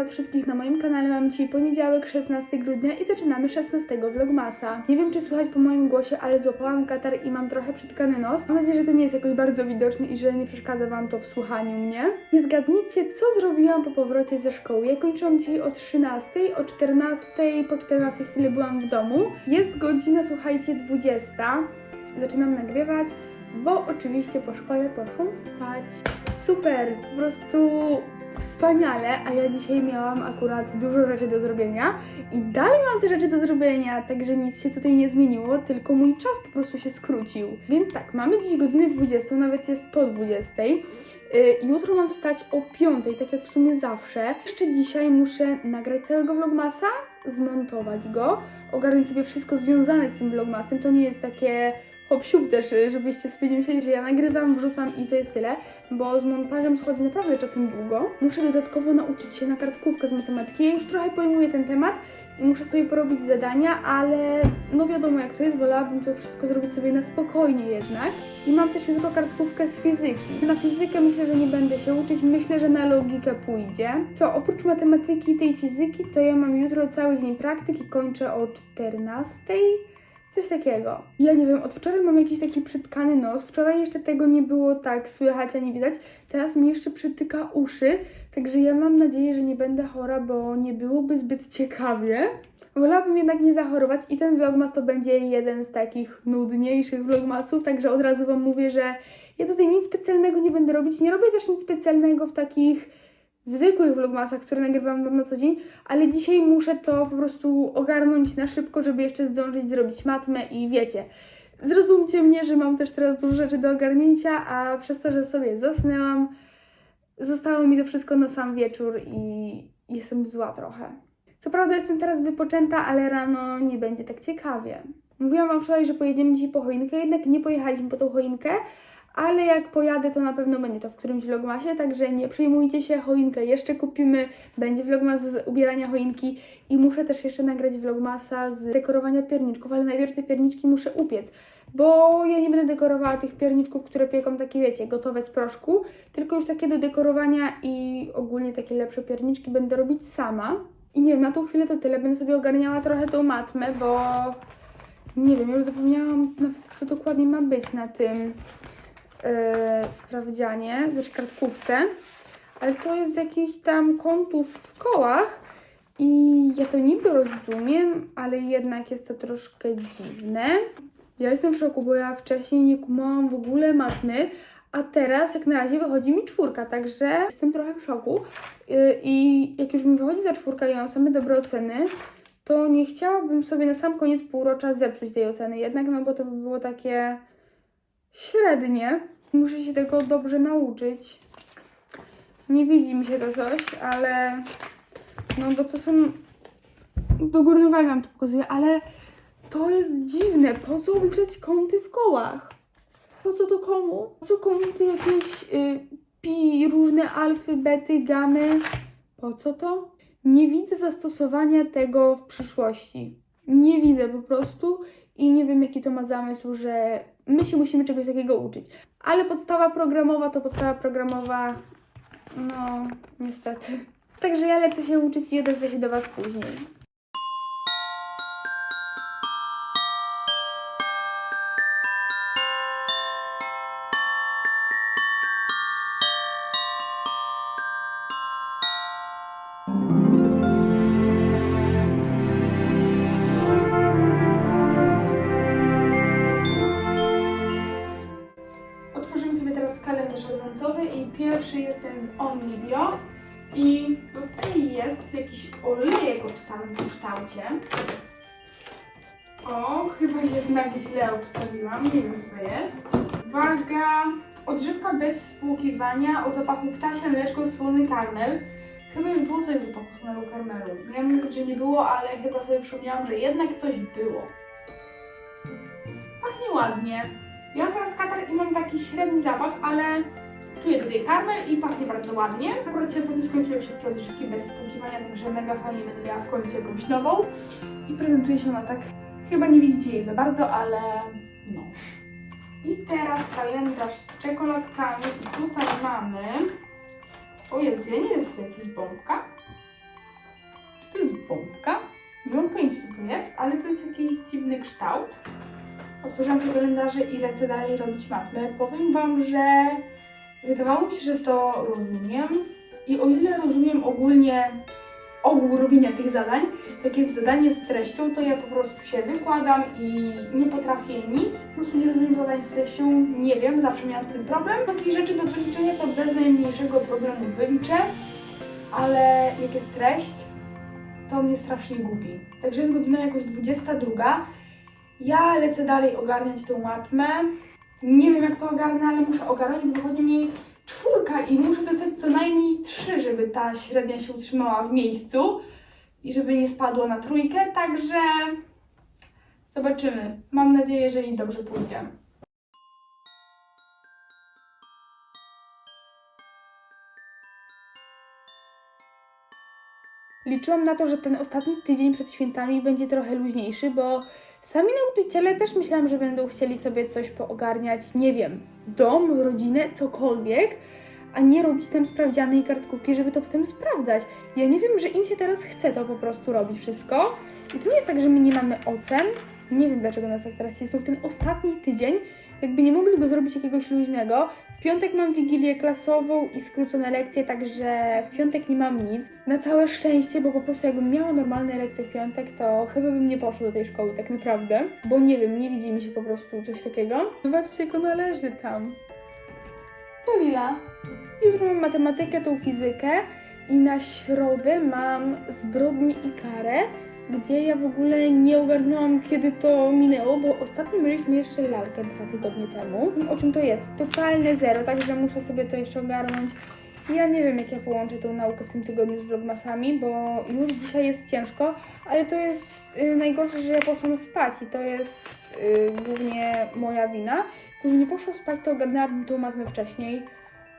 Was wszystkich na moim kanale. Mamy dzisiaj poniedziałek, 16 grudnia i zaczynamy 16 vlogmasa. Nie wiem, czy słychać po moim głosie, ale złapałam katar i mam trochę przytkany nos. Mam nadzieję, że to nie jest jakoś bardzo widoczne i że nie przeszkadza Wam to w słuchaniu mnie. Nie zgadnijcie, co zrobiłam po powrocie ze szkoły. Ja kończyłam dzisiaj o 13, o 14, po 14 chwili byłam w domu. Jest godzina, słuchajcie, 20. Zaczynam nagrywać bo oczywiście po szkole poszłam spać. Super, po prostu wspaniale, a ja dzisiaj miałam akurat dużo rzeczy do zrobienia i dalej mam te rzeczy do zrobienia, także nic się tutaj nie zmieniło, tylko mój czas po prostu się skrócił. Więc tak, mamy dziś godzinę 20, nawet jest po 20. Y, Jutro mam wstać o 5, tak jak w sumie zawsze. Jeszcze dzisiaj muszę nagrać całego vlogmasa, zmontować go, ogarnąć sobie wszystko związane z tym vlogmasem. To nie jest takie hop siup też, y, żebyście sobie nie myśleli, że ja nagrywam, wrzucam i to jest tyle, bo z montażem schodzi naprawdę czasem długo. Muszę dodatkowo nauczyć się na kartkówkę z matematyki. Ja już trochę pojmuję ten temat i muszę sobie porobić zadania, ale no wiadomo jak to jest, wolałabym to wszystko zrobić sobie na spokojnie jednak. I mam też jutro kartkówkę z fizyki. Na fizykę myślę, że nie będę się uczyć, myślę, że na logikę pójdzie. Co, oprócz matematyki i tej fizyki, to ja mam jutro cały dzień praktyki, kończę o 14. Coś takiego. Ja nie wiem, od wczoraj mam jakiś taki przytkany nos. Wczoraj jeszcze tego nie było tak słychać, a nie widać. Teraz mi jeszcze przytyka uszy, także ja mam nadzieję, że nie będę chora, bo nie byłoby zbyt ciekawie. Wolałabym jednak nie zachorować i ten vlogmas to będzie jeden z takich nudniejszych vlogmasów, także od razu Wam mówię, że ja tutaj nic specjalnego nie będę robić. Nie robię też nic specjalnego w takich zwykłych vlogmasach, które nagrywam Wam na co dzień, ale dzisiaj muszę to po prostu ogarnąć na szybko, żeby jeszcze zdążyć zrobić matmę i wiecie, zrozumcie mnie, że mam też teraz dużo rzeczy do ogarnięcia, a przez to, że sobie zasnęłam, zostało mi to wszystko na sam wieczór i jestem zła trochę. Co prawda jestem teraz wypoczęta, ale rano nie będzie tak ciekawie. Mówiłam Wam wczoraj, że pojedziemy dzisiaj po choinkę, jednak nie pojechaliśmy po tą choinkę, ale jak pojadę, to na pewno będzie to w którymś vlogmasie, także nie przejmujcie się, choinkę jeszcze kupimy, będzie vlogmas z ubierania choinki i muszę też jeszcze nagrać vlogmasa z dekorowania pierniczków, ale najpierw te pierniczki muszę upiec, bo ja nie będę dekorowała tych pierniczków, które pieką takie, wiecie, gotowe z proszku, tylko już takie do dekorowania i ogólnie takie lepsze pierniczki będę robić sama. I nie wiem, na tą chwilę to tyle, będę sobie ogarniała trochę tą matmę, bo nie wiem, już zapomniałam nawet co dokładnie ma być na tym e, sprawdzianie, znaczy kartkówce, ale to jest z jakichś tam kątów w kołach i ja to niby rozumiem, ale jednak jest to troszkę dziwne. Ja jestem w szoku, bo ja wcześniej nie kumałam w ogóle matmy, a teraz jak na razie wychodzi mi czwórka, także jestem trochę w szoku. Yy, I jak już mi wychodzi ta czwórka i mam same dobre oceny, to nie chciałabym sobie na sam koniec półrocza zepsuć tej oceny jednak, no bo to by było takie średnie. Muszę się tego dobrze nauczyć. Nie widzi mi się to coś, ale no bo to są do góry nogami wam to pokazuję, ale to jest dziwne. Po co obliczać kąty w kołach? Po co to komu? Po co komu jakieś y, pi, różne alfy, bety, gamy? Po co to? Nie widzę zastosowania tego w przyszłości. Nie widzę po prostu i nie wiem, jaki to ma zamysł, że my się musimy czegoś takiego uczyć. Ale podstawa programowa to podstawa programowa, no niestety. Także ja lecę się uczyć i odezwę się do Was później. I pierwszy jest ten z Onlibio i tutaj jest jakiś olejek w kształcie. O, chyba jednak źle obstawiłam, nie wiem co to jest. Uwaga, odżywka bez spłukiwania o zapachu ptasia, mleczko, słony karmel. Chyba już było coś z zapachu słonego karmelu. Miałam mówić, że nie było, ale chyba sobie przypomniałam, że jednak coś było. Pachnie ładnie. Ja mam teraz katar i mam taki średni zapach, ale Czuję tutaj karmel i pachnie bardzo ładnie. Akurat się pewnie skończyły wszystkie odżywki bez spłukiwania, także mega fajnie będę miała w końcu jakąś nową. I prezentuje się ona tak, chyba nie widzicie jej za bardzo, ale no. I teraz kalendarz z czekoladkami i tutaj mamy... Ojej, ja nie wiem, czy to jest jakaś bombka. Czy to jest bombka? Bombka nic to jest, ale to jest jakiś dziwny kształt. Otworzyłam te kalendarze i lecę dalej robić matmę. Powiem Wam, że wydawało mi się, że to rozumiem. I o ile rozumiem ogólnie ogół robienia tych zadań, jak jest zadanie z treścią, to ja po prostu się wykładam i nie potrafię nic. Po prostu nie rozumiem zadań z treścią, nie wiem, zawsze miałam z tym problem. Takich rzeczy do wyliczenia to bez najmniejszego problemu wyliczę, ale jak jest treść, to mnie strasznie gubi. Także jest godzina jakoś 22. Ja lecę dalej ogarniać tą matmę. Nie wiem jak to ogarnę, ale muszę ogarnąć, bo wychodzi mi czwórka i muszę dostać co najmniej trzy, żeby ta średnia się utrzymała w miejscu i żeby nie spadło na trójkę, także zobaczymy. Mam nadzieję, że i dobrze pójdzie. Liczyłam na to, że ten ostatni tydzień przed świętami będzie trochę luźniejszy, bo sami nauczyciele też myślałam, że będą chcieli sobie coś poogarniać, nie wiem, dom, rodzinę, cokolwiek, a nie robić tam sprawdziany i kartkówki, żeby to potem sprawdzać. Ja nie wiem, że im się teraz chce to po prostu robić wszystko. I to nie jest tak, że my nie mamy ocen. Nie wiem, dlaczego nas tak teraz jest. Ten ostatni tydzień, jakby nie mogli go zrobić jakiegoś luźnego. W piątek mam wigilię klasową i skrócone lekcje, także w piątek nie mam nic. Na całe szczęście, bo po prostu jakbym miała normalne lekcje w piątek, to chyba bym nie poszła do tej szkoły tak naprawdę. Bo nie wiem, nie widzi mi się po prostu coś takiego. Zobaczcie, jak ona leży tam. Co Lila? Jutro mam matematykę, tą fizykę i na środę mam zbrodnię i karę, gdzie ja w ogóle nie ogarnęłam, kiedy to minęło, bo ostatnio mieliśmy jeszcze lalkę dwa tygodnie temu. O czym to jest? Totalne zero, także muszę sobie to jeszcze ogarnąć. Ja nie wiem, jak ja połączę tą naukę w tym tygodniu z vlogmasami, bo już dzisiaj jest ciężko, ale to jest y, najgorsze, że ja poszłam spać i to jest y, głównie moja wina. Gdybym nie poszła spać, to ogarnęłabym tą matmę wcześniej.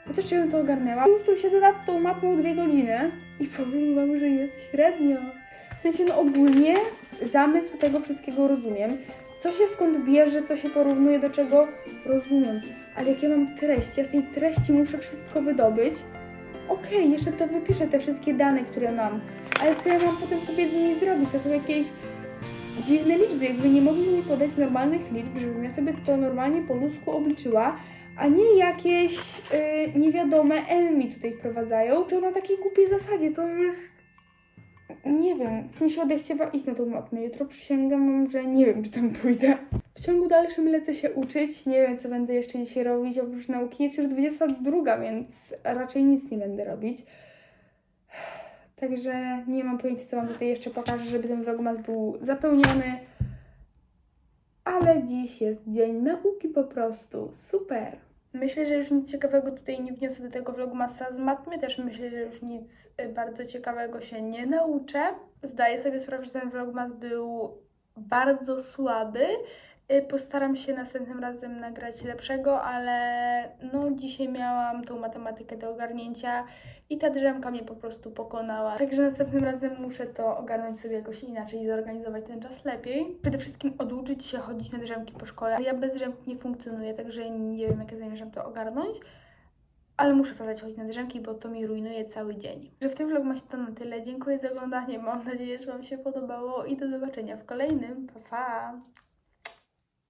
Chociaż czy bym to ogarnęła? Już tu siedzę nad tą matmą dwie godziny i powiem Wam, że jest średnio. W sensie, no ogólnie zamysł tego wszystkiego rozumiem. Co się skąd bierze, co się porównuje do czego, rozumiem. Ale jak ja mam treść, ja z tej treści muszę wszystko wydobyć. Okej, jeszcze to wypiszę, te wszystkie dane, które mam. Ale co ja mam potem sobie z nimi zrobić? To są jakieś dziwne liczby, jakby nie mogli mi podać normalnych liczb, żebym ja sobie to normalnie po ludzku obliczyła, a nie jakieś y, niewiadome M mi tutaj wprowadzają. To na takiej głupiej zasadzie, to jest... Nie wiem, mi się odechciewa iść na tą matmę. Jutro przysięgam, że nie wiem, czy tam pójdę. W ciągu dalszym lecę się uczyć. Nie wiem, co będę jeszcze dzisiaj robić oprócz nauki. Jest już 22, więc raczej nic nie będę robić. Także nie mam pojęcia, co Wam tutaj jeszcze pokażę, żeby ten vlogmas był zapełniony. Ale dziś jest dzień nauki po prostu. Super! Myślę, że już nic ciekawego tutaj nie wniosę do tego vlogmasa z matmy. Też myślę, że już nic y, bardzo ciekawego się nie nauczę. Zdaję sobie sprawę, że ten vlogmas był bardzo słaby. Y, Postaram się następnym razem nagrać lepszego, ale no dzisiaj miałam tą matematykę do ogarnięcia i ta drzemka mnie po prostu pokonała. Także następnym razem muszę to ogarnąć sobie jakoś inaczej i zorganizować ten czas lepiej. Przede wszystkim oduczyć się chodzić na drzemki po szkole. Ja bez drzemki nie funkcjonuję, także nie wiem jak ja zamierzam to ogarnąć. Ale muszę sprawdzać chodzić na drzemki, bo to mi rujnuje cały dzień. Że w tym vlogmasie to na tyle. Dziękuję za oglądanie. Mam nadzieję, że Wam się podobało i do zobaczenia w kolejnym. Pa, pa!